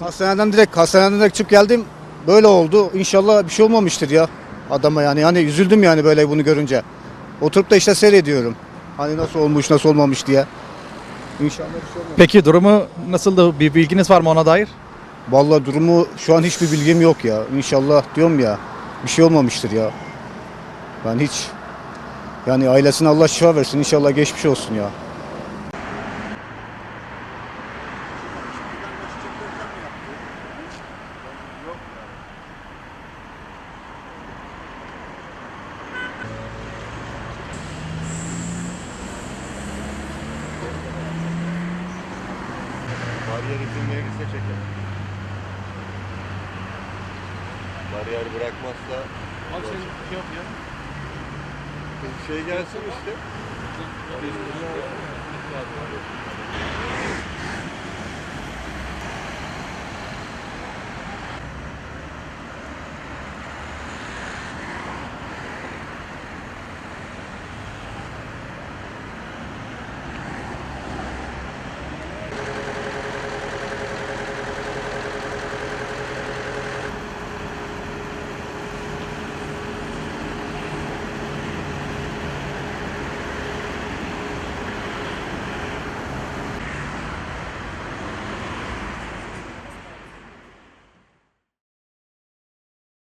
nasıl? Hastaneden direkt hastaneden direkt çıkıp geldim. Böyle oldu. İnşallah bir şey olmamıştır ya adama yani. Yani üzüldüm yani böyle bunu görünce. Oturup da işte seyrediyorum. Hani nasıl olmuş, nasıl olmamış diye. İnşallah bir şey olmaz. Peki durumu nasıldı? Bir bilginiz var mı ona dair? Vallahi durumu şu an hiçbir bilgim yok ya. İnşallah diyorum ya bir şey olmamıştır ya. Ben hiç yani ailesine Allah şifa versin. İnşallah geçmiş olsun ya. Bariyer izin verirse çeker. Bariyer bırakmazsa Abi sen şey yap ya. şey gelsin işte.